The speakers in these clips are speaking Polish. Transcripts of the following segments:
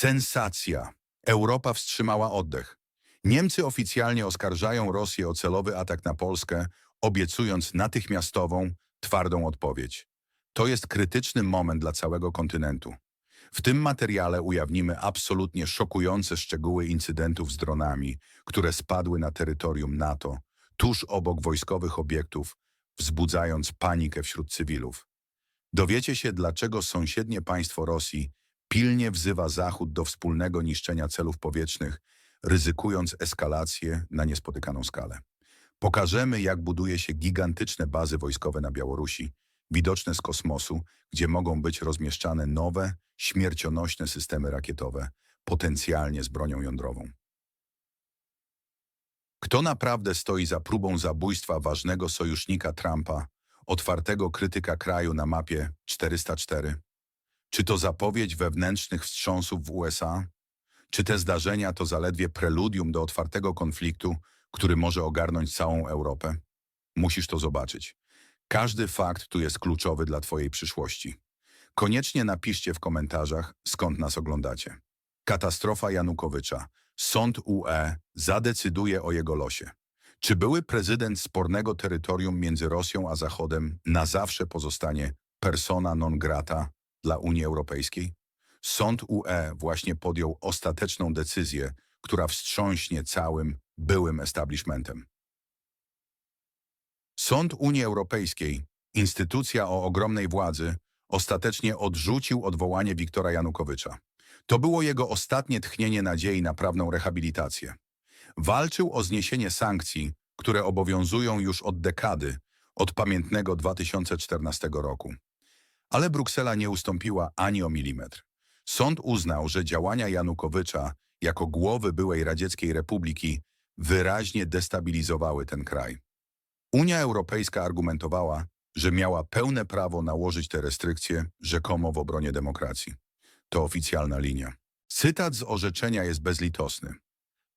Sensacja. Europa wstrzymała oddech. Niemcy oficjalnie oskarżają Rosję o celowy atak na Polskę, obiecując natychmiastową, twardą odpowiedź. To jest krytyczny moment dla całego kontynentu. W tym materiale ujawnimy absolutnie szokujące szczegóły incydentów z dronami, które spadły na terytorium NATO, tuż obok wojskowych obiektów, wzbudzając panikę wśród cywilów. Dowiecie się, dlaczego sąsiednie państwo Rosji pilnie wzywa Zachód do wspólnego niszczenia celów powietrznych, ryzykując eskalację na niespotykaną skalę. Pokażemy, jak buduje się gigantyczne bazy wojskowe na Białorusi, widoczne z kosmosu, gdzie mogą być rozmieszczane nowe, śmiercionośne systemy rakietowe, potencjalnie z bronią jądrową. Kto naprawdę stoi za próbą zabójstwa ważnego sojusznika Trumpa, otwartego krytyka kraju na mapie 404? Czy to zapowiedź wewnętrznych wstrząsów w USA? Czy te zdarzenia to zaledwie preludium do otwartego konfliktu, który może ogarnąć całą Europę? Musisz to zobaczyć. Każdy fakt tu jest kluczowy dla Twojej przyszłości. Koniecznie napiszcie w komentarzach, skąd nas oglądacie. Katastrofa Janukowycza. Sąd UE zadecyduje o jego losie. Czy były prezydent spornego terytorium między Rosją a Zachodem na zawsze pozostanie persona non grata dla Unii Europejskiej? Sąd UE właśnie podjął ostateczną decyzję, która wstrząśnie całym byłym establishmentem. Sąd Unii Europejskiej, instytucja o ogromnej władzy, ostatecznie odrzucił odwołanie Wiktora Janukowycza. To było jego ostatnie tchnienie nadziei na prawną rehabilitację. Walczył o zniesienie sankcji, które obowiązują już od dekady, od pamiętnego 2014 roku. Ale Bruksela nie ustąpiła ani o milimetr. Sąd uznał, że działania Janukowycza jako głowy byłej radzieckiej republiki wyraźnie destabilizowały ten kraj. Unia Europejska argumentowała, że miała pełne prawo nałożyć te restrykcje rzekomo w obronie demokracji. To oficjalna linia. Cytat z orzeczenia jest bezlitosny.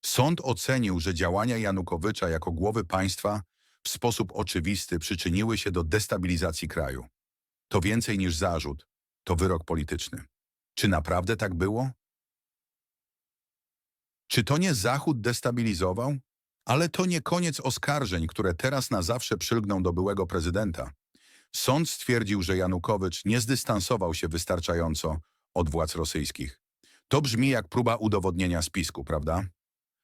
Sąd ocenił, że działania Janukowycza jako głowy państwa w sposób oczywisty przyczyniły się do destabilizacji kraju. To więcej niż zarzut, to wyrok polityczny. Czy naprawdę tak było? Czy to nie Zachód destabilizował? Ale to nie koniec oskarżeń, które teraz na zawsze przylgną do byłego prezydenta. Sąd stwierdził, że Janukowycz nie zdystansował się wystarczająco od władz rosyjskich. To brzmi jak próba udowodnienia spisku, prawda?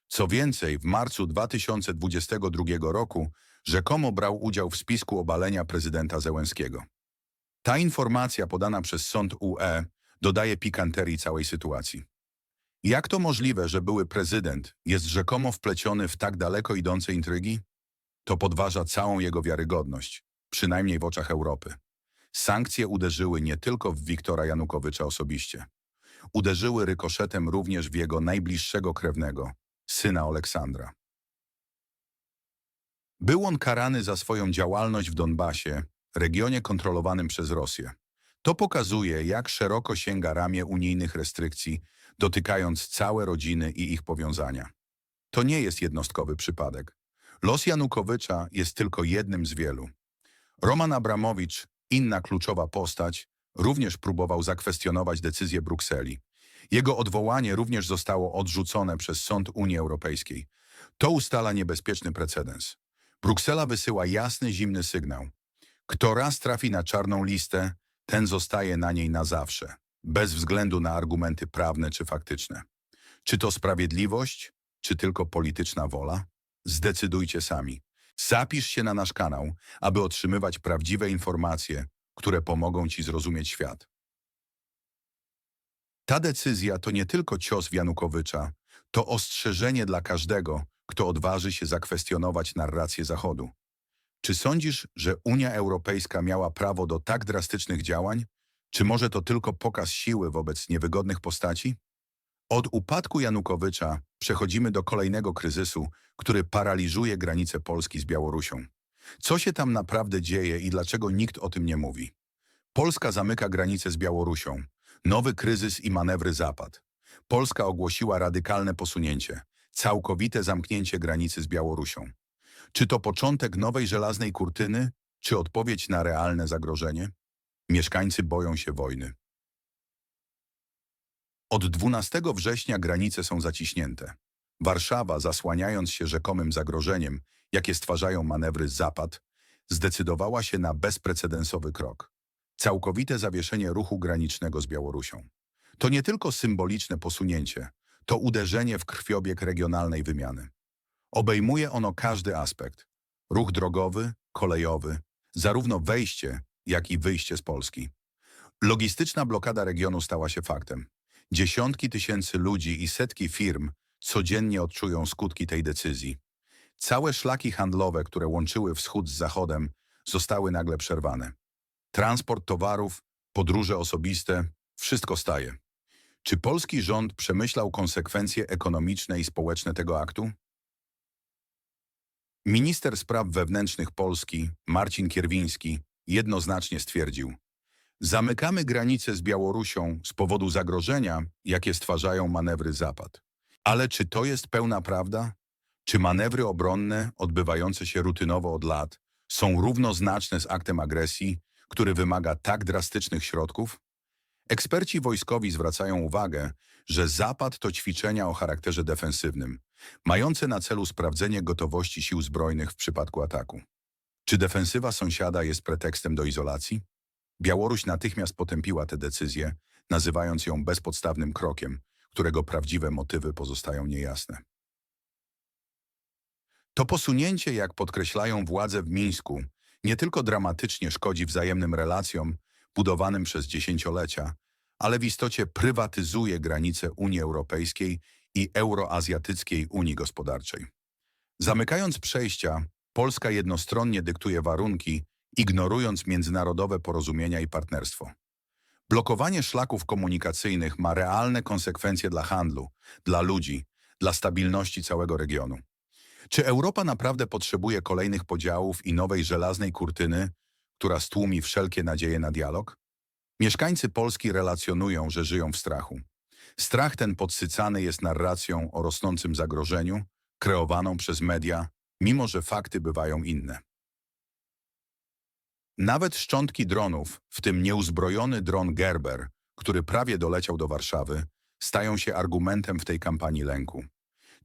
Co więcej, w marcu 2022 roku rzekomo brał udział w spisku obalenia prezydenta Zełenskiego. Ta informacja podana przez sąd UE dodaje pikanterii całej sytuacji. Jak to możliwe, że były prezydent jest rzekomo wpleciony w tak daleko idące intrygi? To podważa całą jego wiarygodność, przynajmniej w oczach Europy. Sankcje uderzyły nie tylko w Wiktora Janukowycza osobiście. Uderzyły rykoszetem również w jego najbliższego krewnego, syna Aleksandra. Był on karany za swoją działalność w Donbasie, regionie kontrolowanym przez Rosję. To pokazuje, jak szeroko sięga ramię unijnych restrykcji, dotykając całe rodziny i ich powiązania. To nie jest jednostkowy przypadek. Los Janukowycza jest tylko jednym z wielu. Roman Abramowicz, inna kluczowa postać, również próbował zakwestionować decyzję Brukseli. Jego odwołanie również zostało odrzucone przez Sąd Unii Europejskiej. To ustala niebezpieczny precedens. Bruksela wysyła jasny, zimny sygnał. Kto raz trafi na czarną listę, ten zostaje na niej na zawsze, bez względu na argumenty prawne czy faktyczne. Czy to sprawiedliwość, czy tylko polityczna wola? Zdecydujcie sami. Zapisz się na nasz kanał, aby otrzymywać prawdziwe informacje, które pomogą Ci zrozumieć świat. Ta decyzja to nie tylko cios Janukowycza, to ostrzeżenie dla każdego, kto odważy się zakwestionować narrację Zachodu. Czy sądzisz, że Unia Europejska miała prawo do tak drastycznych działań? Czy może to tylko pokaz siły wobec niewygodnych postaci? Od upadku Janukowycza przechodzimy do kolejnego kryzysu, który paraliżuje granice Polski z Białorusią. Co się tam naprawdę dzieje i dlaczego nikt o tym nie mówi? Polska zamyka granicę z Białorusią. Nowy kryzys i manewry Zapad. Polska ogłosiła radykalne posunięcie, całkowite zamknięcie granicy z Białorusią. Czy to początek nowej żelaznej kurtyny, czy odpowiedź na realne zagrożenie? Mieszkańcy boją się wojny. Od 12 września granice są zaciśnięte. Warszawa, zasłaniając się rzekomym zagrożeniem, jakie stwarzają manewry Zapad, zdecydowała się na bezprecedensowy krok. Całkowite zawieszenie ruchu granicznego z Białorusią. To nie tylko symboliczne posunięcie, to uderzenie w krwiobieg regionalnej wymiany. Obejmuje ono każdy aspekt. Ruch drogowy, kolejowy, zarówno wejście, jak i wyjście z Polski. Logistyczna blokada regionu stała się faktem. Dziesiątki tysięcy ludzi i setki firm codziennie odczują skutki tej decyzji. Całe szlaki handlowe, które łączyły wschód z zachodem, zostały nagle przerwane. Transport towarów, podróże osobiste, wszystko staje. Czy polski rząd przemyślał konsekwencje ekonomiczne i społeczne tego aktu? Minister Spraw Wewnętrznych Polski, Marcin Kierwiński, jednoznacznie stwierdził Zamykamy granice z Białorusią z powodu zagrożenia, jakie stwarzają manewry Zapad. Ale czy to jest pełna prawda? Czy manewry obronne, odbywające się rutynowo od lat, są równoznaczne z aktem agresji, który wymaga tak drastycznych środków? Eksperci wojskowi zwracają uwagę, że Zapad to ćwiczenia o charakterze defensywnym, mające na celu sprawdzenie gotowości sił zbrojnych w przypadku ataku. Czy defensywa sąsiada jest pretekstem do izolacji? Białoruś natychmiast potępiła tę decyzję, nazywając ją bezpodstawnym krokiem, którego prawdziwe motywy pozostają niejasne. To posunięcie, jak podkreślają władze w Mińsku, nie tylko dramatycznie szkodzi wzajemnym relacjom budowanym przez dziesięciolecia, ale w istocie prywatyzuje granice Unii Europejskiej i Euroazjatyckiej Unii Gospodarczej. Zamykając przejścia, Polska jednostronnie dyktuje warunki, ignorując międzynarodowe porozumienia i partnerstwo. Blokowanie szlaków komunikacyjnych ma realne konsekwencje dla handlu, dla ludzi, dla stabilności całego regionu. Czy Europa naprawdę potrzebuje kolejnych podziałów i nowej żelaznej kurtyny, która stłumi wszelkie nadzieje na dialog? Mieszkańcy Polski relacjonują, że żyją w strachu. Strach ten podsycany jest narracją o rosnącym zagrożeniu, kreowaną przez media, mimo że fakty bywają inne. Nawet szczątki dronów, w tym nieuzbrojony dron Gerber, który prawie doleciał do Warszawy, stają się argumentem w tej kampanii lęku.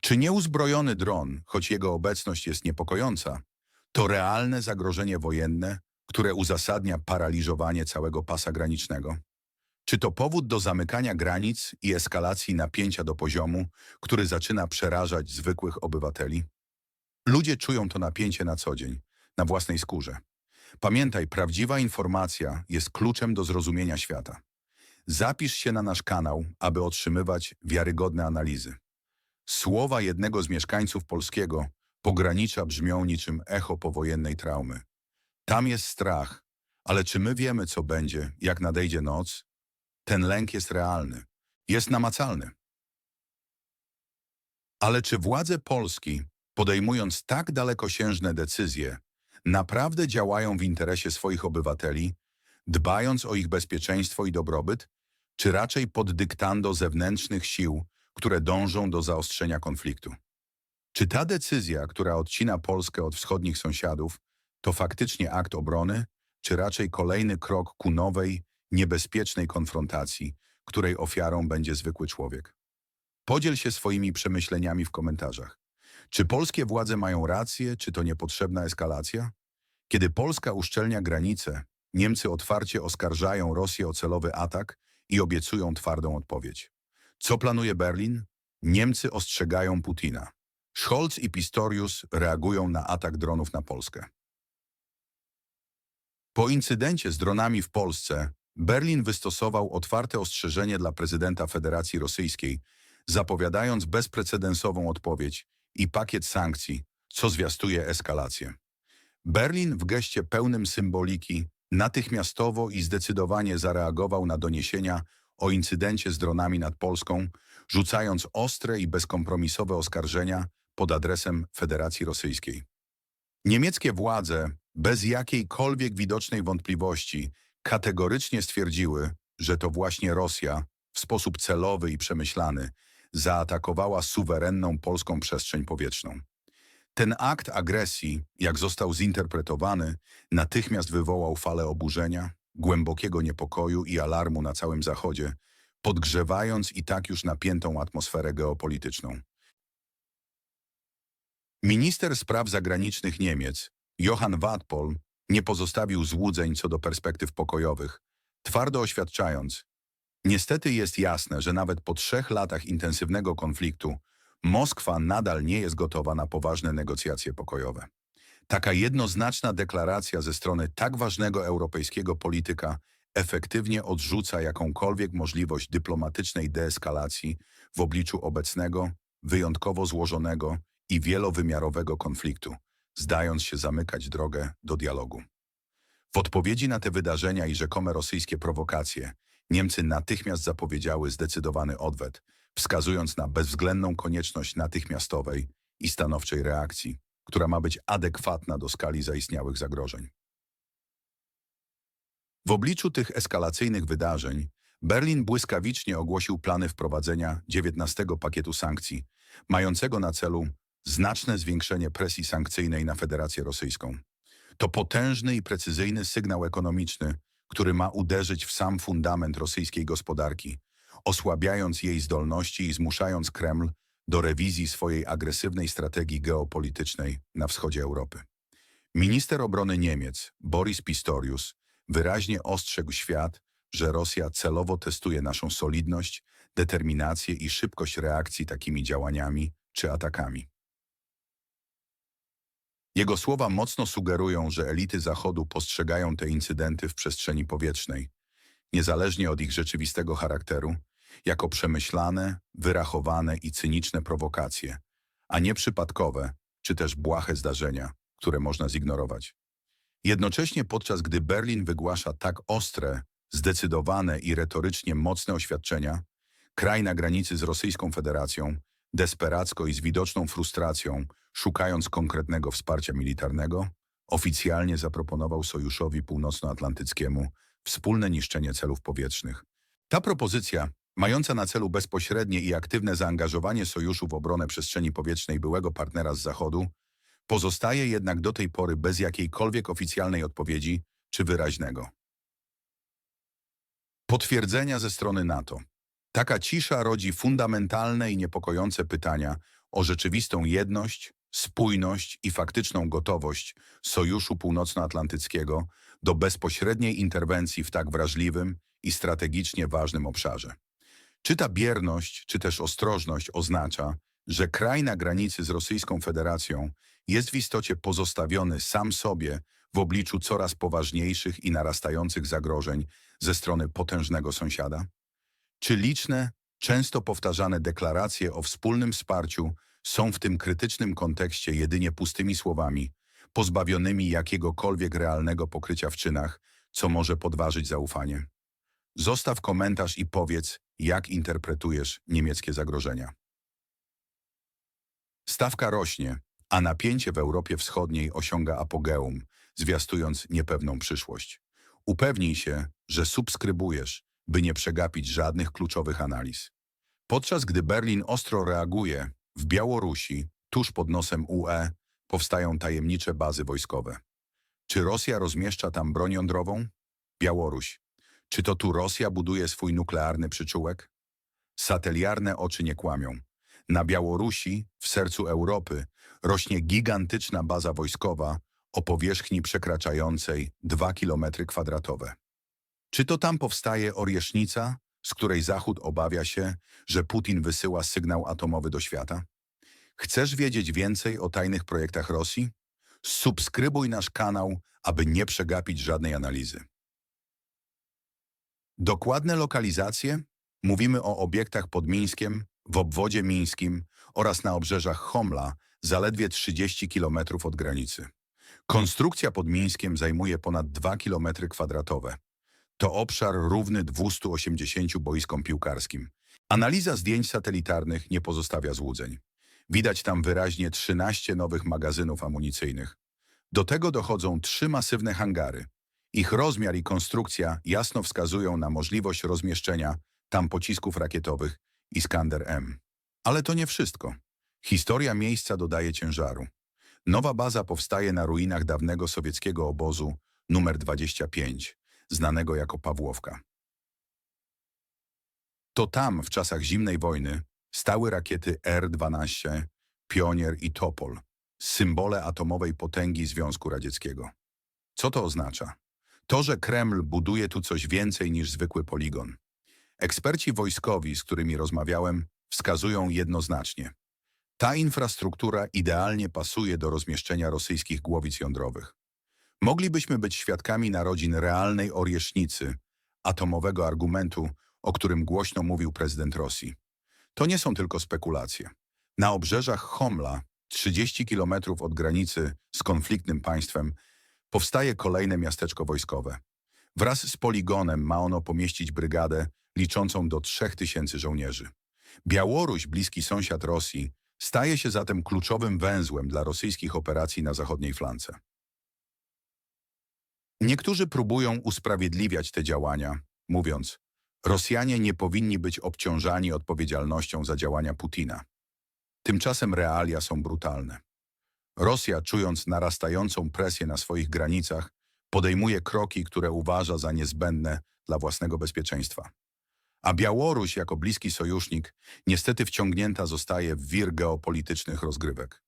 Czy nieuzbrojony dron, choć jego obecność jest niepokojąca, to realne zagrożenie wojenne, które uzasadnia paraliżowanie całego pasa granicznego? Czy to powód do zamykania granic i eskalacji napięcia do poziomu, który zaczyna przerażać zwykłych obywateli? Ludzie czują to napięcie na co dzień, na własnej skórze. Pamiętaj, prawdziwa informacja jest kluczem do zrozumienia świata. Zapisz się na nasz kanał, aby otrzymywać wiarygodne analizy. Słowa jednego z mieszkańców polskiego pogranicza brzmią niczym echo powojennej traumy. Tam jest strach, ale czy my wiemy, co będzie, jak nadejdzie noc? Ten lęk jest realny, jest namacalny. Ale czy władze Polski, podejmując tak dalekosiężne decyzje, naprawdę działają w interesie swoich obywateli, dbając o ich bezpieczeństwo i dobrobyt, czy raczej pod dyktando zewnętrznych sił, które dążą do zaostrzenia konfliktu? Czy ta decyzja, która odcina Polskę od wschodnich sąsiadów, to faktycznie akt obrony, czy raczej kolejny krok ku nowej, niebezpiecznej konfrontacji, której ofiarą będzie zwykły człowiek? Podziel się swoimi przemyśleniami w komentarzach. Czy polskie władze mają rację, czy to niepotrzebna eskalacja? Kiedy Polska uszczelnia granice, Niemcy otwarcie oskarżają Rosję o celowy atak i obiecują twardą odpowiedź. Co planuje Berlin? Niemcy ostrzegają Putina. Scholz i Pistorius reagują na atak dronów na Polskę. Po incydencie z dronami w Polsce, Berlin wystosował otwarte ostrzeżenie dla prezydenta Federacji Rosyjskiej, zapowiadając bezprecedensową odpowiedź i pakiet sankcji, co zwiastuje eskalację. Berlin w geście pełnym symboliki natychmiastowo i zdecydowanie zareagował na doniesienia o incydencie z dronami nad Polską, rzucając ostre i bezkompromisowe oskarżenia pod adresem Federacji Rosyjskiej. Niemieckie władze, bez jakiejkolwiek widocznej wątpliwości, kategorycznie stwierdziły, że to właśnie Rosja, w sposób celowy i przemyślany, zaatakowała suwerenną polską przestrzeń powietrzną. Ten akt agresji, jak został zinterpretowany, natychmiast wywołał falę oburzenia, głębokiego niepokoju i alarmu na całym Zachodzie, podgrzewając i tak już napiętą atmosferę geopolityczną. Minister spraw zagranicznych Niemiec, Johann Wadpol, nie pozostawił złudzeń co do perspektyw pokojowych, twardo oświadczając, niestety jest jasne, że nawet po trzech latach intensywnego konfliktu Moskwa nadal nie jest gotowa na poważne negocjacje pokojowe. Taka jednoznaczna deklaracja ze strony tak ważnego europejskiego polityka efektywnie odrzuca jakąkolwiek możliwość dyplomatycznej deeskalacji w obliczu obecnego, wyjątkowo złożonego i wielowymiarowego konfliktu, zdając się zamykać drogę do dialogu. W odpowiedzi na te wydarzenia i rzekome rosyjskie prowokacje, Niemcy natychmiast zapowiedziały zdecydowany odwet, wskazując na bezwzględną konieczność natychmiastowej i stanowczej reakcji, która ma być adekwatna do skali zaistniałych zagrożeń. W obliczu tych eskalacyjnych wydarzeń Berlin błyskawicznie ogłosił plany wprowadzenia 19 pakietu sankcji, mającego na celu znaczne zwiększenie presji sankcyjnej na Federację Rosyjską. To potężny i precyzyjny sygnał ekonomiczny, który ma uderzyć w sam fundament rosyjskiej gospodarki, osłabiając jej zdolności i zmuszając Kreml do rewizji swojej agresywnej strategii geopolitycznej na wschodzie Europy. Minister obrony Niemiec, Boris Pistorius, wyraźnie ostrzegł świat, że Rosja celowo testuje naszą solidność, determinację i szybkość reakcji takimi działaniami czy atakami. Jego słowa mocno sugerują, że elity Zachodu postrzegają te incydenty w przestrzeni powietrznej, niezależnie od ich rzeczywistego charakteru, jako przemyślane, wyrachowane i cyniczne prowokacje, a nie przypadkowe czy też błahe zdarzenia, które można zignorować. Jednocześnie podczas gdy Berlin wygłasza tak ostre, zdecydowane i retorycznie mocne oświadczenia, kraj na granicy z Rosyjską Federacją, desperacko i z widoczną frustracją, szukając konkretnego wsparcia militarnego, oficjalnie zaproponował Sojuszowi Północnoatlantyckiemu wspólne niszczenie celów powietrznych. Ta propozycja, mająca na celu bezpośrednie i aktywne zaangażowanie Sojuszu w obronę przestrzeni powietrznej byłego partnera z Zachodu, pozostaje jednak do tej pory bez jakiejkolwiek oficjalnej odpowiedzi czy wyraźnego potwierdzenia ze strony NATO. Taka cisza rodzi fundamentalne i niepokojące pytania o rzeczywistą jedność, spójność i faktyczną gotowość Sojuszu Północnoatlantyckiego do bezpośredniej interwencji w tak wrażliwym i strategicznie ważnym obszarze. Czy ta bierność, czy też ostrożność oznacza, że kraj na granicy z Rosyjską Federacją jest w istocie pozostawiony sam sobie w obliczu coraz poważniejszych i narastających zagrożeń ze strony potężnego sąsiada? Czy liczne, często powtarzane deklaracje o wspólnym wsparciu są w tym krytycznym kontekście jedynie pustymi słowami, pozbawionymi jakiegokolwiek realnego pokrycia w czynach, co może podważyć zaufanie? Zostaw komentarz i powiedz, jak interpretujesz niemieckie zagrożenia. Stawka rośnie, a napięcie w Europie Wschodniej osiąga apogeum, zwiastując niepewną przyszłość. Upewnij się, że subskrybujesz, by nie przegapić żadnych kluczowych analiz. Podczas gdy Berlin ostro reaguje, w Białorusi, tuż pod nosem UE, powstają tajemnicze bazy wojskowe. Czy Rosja rozmieszcza tam broń jądrową? Białoruś. Czy to tu Rosja buduje swój nuklearny przyczółek? Sateliarne oczy nie kłamią. Na Białorusi, w sercu Europy, rośnie gigantyczna baza wojskowa o powierzchni przekraczającej 2 km kwadratowe. Czy to tam powstaje Oriesznica, z której Zachód obawia się, że Putin wysyła sygnał atomowy do świata? Chcesz wiedzieć więcej o tajnych projektach Rosji? Subskrybuj nasz kanał, aby nie przegapić żadnej analizy. Dokładne lokalizacje? Mówimy o obiektach pod Mińskiem, w obwodzie mińskim oraz na obrzeżach Homla, zaledwie 30 km od granicy. Konstrukcja pod Mińskiem zajmuje ponad 2 km kwadratowe. To obszar równy 280 boiskom piłkarskim. Analiza zdjęć satelitarnych nie pozostawia złudzeń. Widać tam wyraźnie 13 nowych magazynów amunicyjnych. Do tego dochodzą trzy masywne hangary. Ich rozmiar i konstrukcja jasno wskazują na możliwość rozmieszczenia tam pocisków rakietowych Iskander-M. Ale to nie wszystko. Historia miejsca dodaje ciężaru. Nowa baza powstaje na ruinach dawnego sowieckiego obozu numer 25, znanego jako Pawłowka. To tam w czasach zimnej wojny stały rakiety R-12, Pionier i Topol, symbole atomowej potęgi Związku Radzieckiego. Co to oznacza? To, że Kreml buduje tu coś więcej niż zwykły poligon. Eksperci wojskowi, z którymi rozmawiałem, wskazują jednoznacznie. Ta infrastruktura idealnie pasuje do rozmieszczenia rosyjskich głowic jądrowych. Moglibyśmy być świadkami narodzin realnej oriesznicy, atomowego argumentu, o którym głośno mówił prezydent Rosji. To nie są tylko spekulacje. Na obrzeżach Homla, 30 kilometrów od granicy z konfliktnym państwem, powstaje kolejne miasteczko wojskowe. Wraz z poligonem ma ono pomieścić brygadę liczącą do 3000 żołnierzy. Białoruś, bliski sąsiad Rosji, staje się zatem kluczowym węzłem dla rosyjskich operacji na zachodniej flance. Niektórzy próbują usprawiedliwiać te działania, mówiąc, Rosjanie nie powinni być obciążani odpowiedzialnością za działania Putina. Tymczasem realia są brutalne. Rosja, czując narastającą presję na swoich granicach, podejmuje kroki, które uważa za niezbędne dla własnego bezpieczeństwa. A Białoruś, jako bliski sojusznik, niestety wciągnięta zostaje w wir geopolitycznych rozgrywek.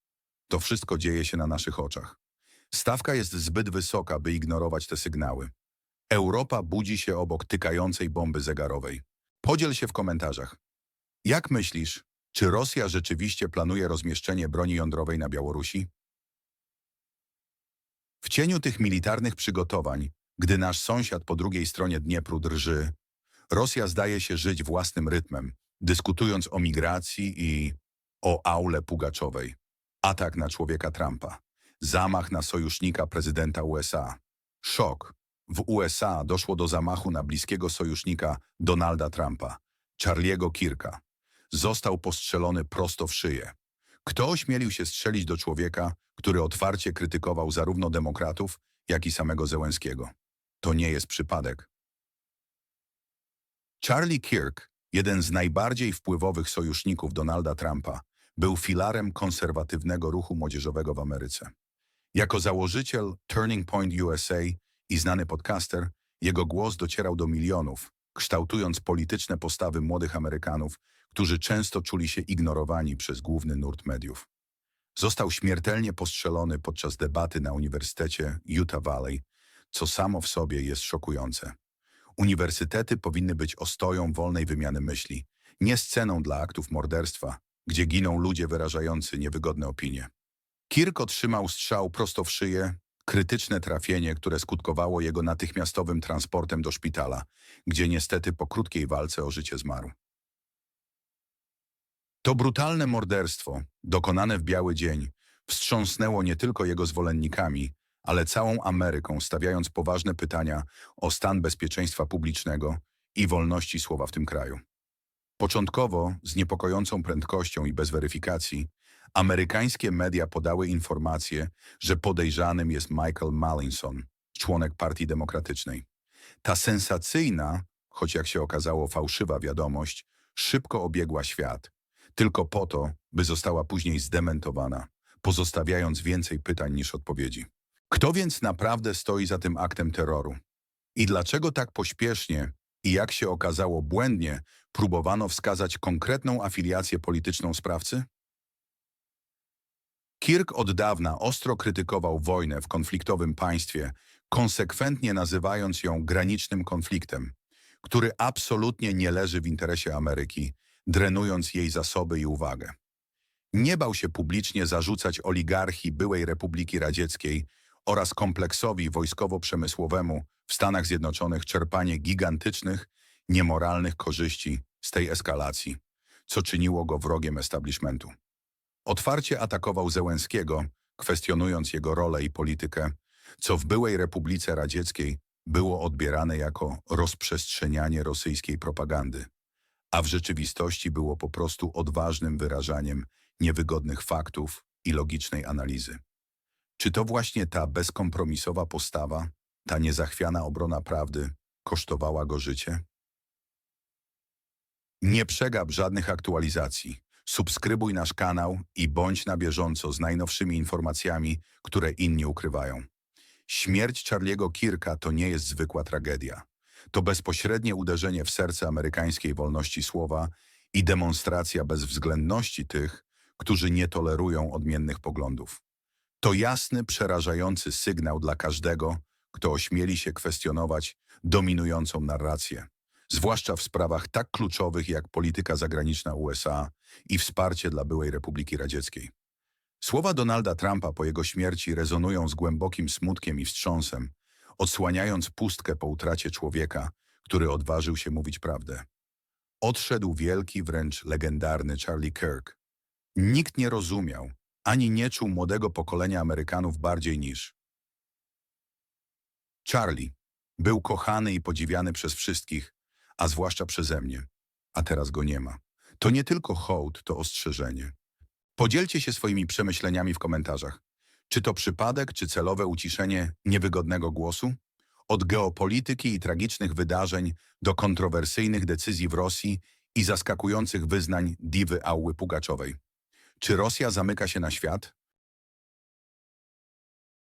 To wszystko dzieje się na naszych oczach. Stawka jest zbyt wysoka, by ignorować te sygnały. Europa budzi się obok tykającej bomby zegarowej. Podziel się w komentarzach. Jak myślisz, czy Rosja rzeczywiście planuje rozmieszczenie broni jądrowej na Białorusi? W cieniu tych militarnych przygotowań, gdy nasz sąsiad po drugiej stronie Dniepru drży, Rosja zdaje się żyć własnym rytmem, dyskutując o migracji i o aule Pugaczowej. Atak na człowieka Trumpa. Zamach na sojusznika prezydenta USA. Szok. W USA doszło do zamachu na bliskiego sojusznika Donalda Trumpa, Charliego Kirka. Został postrzelony prosto w szyję. Kto ośmielił się strzelić do człowieka, który otwarcie krytykował zarówno demokratów, jak i samego Zełenskiego? To nie jest przypadek. Charlie Kirk, jeden z najbardziej wpływowych sojuszników Donalda Trumpa, był filarem konserwatywnego ruchu młodzieżowego w Ameryce. Jako założyciel Turning Point USA i znany podcaster, jego głos docierał do milionów, kształtując polityczne postawy młodych Amerykanów, którzy często czuli się ignorowani przez główny nurt mediów. Został śmiertelnie postrzelony podczas debaty na Uniwersytecie Utah Valley, co samo w sobie jest szokujące. Uniwersytety powinny być ostoją wolnej wymiany myśli, nie sceną dla aktów morderstwa, gdzie giną ludzie wyrażający niewygodne opinie. Kirk otrzymał strzał prosto w szyję, krytyczne trafienie, które skutkowało jego natychmiastowym transportem do szpitala, gdzie niestety po krótkiej walce o życie zmarł. To brutalne morderstwo, dokonane w biały dzień, wstrząsnęło nie tylko jego zwolennikami, ale całą Ameryką, stawiając poważne pytania o stan bezpieczeństwa publicznego i wolności słowa w tym kraju. Początkowo, z niepokojącą prędkością i bez weryfikacji, amerykańskie media podały informację, że podejrzanym jest Michael Mallinson, członek Partii Demokratycznej. Ta sensacyjna, choć jak się okazało fałszywa wiadomość, szybko obiegła świat, tylko po to, by została później zdementowana, pozostawiając więcej pytań niż odpowiedzi. Kto więc naprawdę stoi za tym aktem terroru? I dlaczego tak pośpiesznie i jak się okazało błędnie próbowano wskazać konkretną afiliację polityczną sprawcy? Kirk od dawna ostro krytykował wojnę w konfliktowym państwie, konsekwentnie nazywając ją granicznym konfliktem, który absolutnie nie leży w interesie Ameryki, drenując jej zasoby i uwagę. Nie bał się publicznie zarzucać oligarchii byłej Republiki Radzieckiej oraz kompleksowi wojskowo-przemysłowemu w Stanach Zjednoczonych czerpanie gigantycznych, niemoralnych korzyści z tej eskalacji, co czyniło go wrogiem establishmentu. Otwarcie atakował Zełenskiego, kwestionując jego rolę i politykę, co w byłej Republice Radzieckiej było odbierane jako rozprzestrzenianie rosyjskiej propagandy, a w rzeczywistości było po prostu odważnym wyrażaniem niewygodnych faktów i logicznej analizy. Czy to właśnie ta bezkompromisowa postawa, ta niezachwiana obrona prawdy kosztowała go życie? Nie przegap żadnych aktualizacji. Subskrybuj nasz kanał i bądź na bieżąco z najnowszymi informacjami, które inni ukrywają. Śmierć Charliego Kirka to nie jest zwykła tragedia. to bezpośrednie uderzenie w serce amerykańskiej wolności słowa i demonstracja bezwzględności tych, którzy nie tolerują odmiennych poglądów. To jasny, przerażający sygnał dla każdego, kto ośmieli się kwestionować dominującą narrację, zwłaszcza w sprawach tak kluczowych jak polityka zagraniczna USA i wsparcie dla byłej Republiki Radzieckiej. Słowa Donalda Trumpa po jego śmierci rezonują z głębokim smutkiem i wstrząsem, odsłaniając pustkę po utracie człowieka, który odważył się mówić prawdę. Odszedł wielki, wręcz legendarny Charlie Kirk. Nikt nie rozumiał, ani nie czuł młodego pokolenia Amerykanów bardziej niż Charlie. Był kochany i podziwiany przez wszystkich, a zwłaszcza przeze mnie. A teraz go nie ma. To nie tylko hołd, to ostrzeżenie. Podzielcie się swoimi przemyśleniami w komentarzach. Czy to przypadek, czy celowe uciszenie niewygodnego głosu? Od geopolityki i tragicznych wydarzeń do kontrowersyjnych decyzji w Rosji i zaskakujących wyznań diwy Auły Pugaczowej. Czy Rosja zamyka się na świat?